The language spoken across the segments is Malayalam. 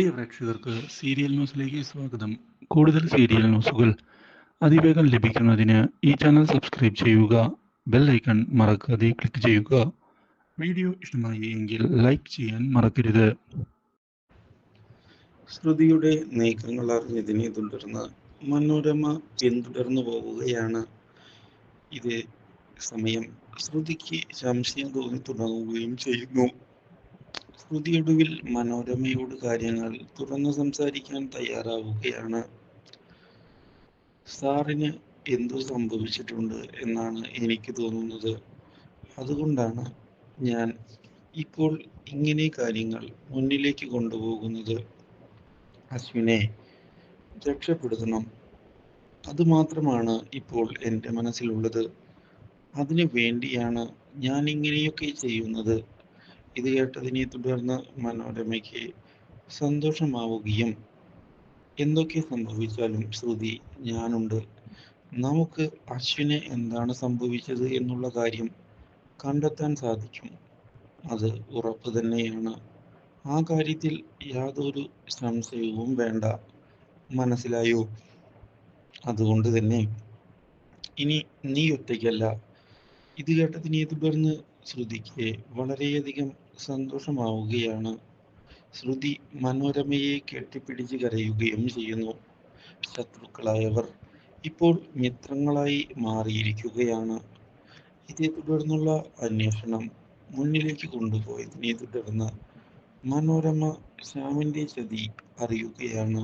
പ്രിയ പ്രേക്ഷകർക്ക് സീരിയൽ ന്യൂസിലേക്ക് സ്വാഗതം. കൂടുതൽ സീരിയൽ ന്യൂസുകൾ അതിവേഗം ലഭിക്കുന്നതിന് ഈ ചാനൽ സബ്സ്ക്രൈബ് ചെയ്യുക ബെൽ ഐക്കൺ മറക്കാതെ ക്ലിക്ക് ചെയ്യുക. വീഡിയോ ഇഷ്ടമായി എങ്കിൽ ലൈക്ക് ചെയ്യാൻ മറക്കരുത്. ശ്രുതിയുടെ നീക്കങ്ങൾ അറിഞ്ഞതിനെ തുടർന്ന് മനോരമ പിന്തുടർന്നു പോവുകയാണ്. ഇത് സമയം ശ്രുതിക്ക് സംശയം തോന്നി തുടങ്ങുകയും ചെയ്യുന്നു. ശ്രുതിയൊടുവിൽ മനോരമയോട് കാര്യങ്ങൾ തുറന്നു സംസാരിക്കാൻ തയ്യാറാവുകയാണ്. സാറിന് എന്തു സംഭവിച്ചിട്ടുണ്ട് എന്നാണ് എനിക്ക് തോന്നുന്നത്. അതുകൊണ്ടാണ് ഞാൻ ഇപ്പോൾ ഇങ്ങനെ കാര്യങ്ങൾ മുന്നിലേക്ക് കൊണ്ടുപോകുന്നത്. അശ്വിനെ രക്ഷപ്പെടുത്തണം. അതുമാത്രമാണ് ഇപ്പോൾ എന്റെ മനസ്സിലുള്ളത്. അതിനു വേണ്ടിയാണ് ഞാൻ ഇങ്ങനെയൊക്കെ ചെയ്യുന്നത്. ഇത് കേട്ടതിനെ തുടർന്ന് മനോരമയ്ക്ക് സന്തോഷമാവുകയും എന്തൊക്കെ സംഭവിച്ചാലും ശ്രുതി ഞാനുണ്ട്. നമുക്ക് അശ്വിന് എന്താണ് സംഭവിച്ചത് എന്നുള്ള കാര്യം കണ്ടെത്താൻ സാധിക്കും അത് ഉറപ്പ് തന്നെയാണ്. ആ കാര്യത്തിൽ യാതൊരു സംശയവും വേണ്ട. മനസ്സിലായോ? അതുകൊണ്ട് തന്നെ ഇനി നീ ഒറ്റയ്ക്കല്ല. ഇത് കേട്ടതിനെ തുടർന്ന് ശ്രുതിക്ക് വളരെയധികം സന്തോഷമാവുകയാണ്. ശ്രുതി മനോരമയെ കെട്ടിപ്പിടിച്ച് കരയുകയും ചെയ്യുന്നു. ശത്രുക്കളായവർ ഇപ്പോൾ മിത്രങ്ങളായി മാറിയിരിക്കുകയാണ്. ഇതേ തുടർന്നുള്ള അന്വേഷണം മുന്നിലേക്ക് കൊണ്ടുപോയതിനെ തുടർന്ന് മനോരമ ശ്യാമിന്റെ ചതി അറിയുകയാണ്.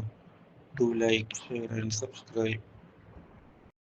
Do like share and subscribe.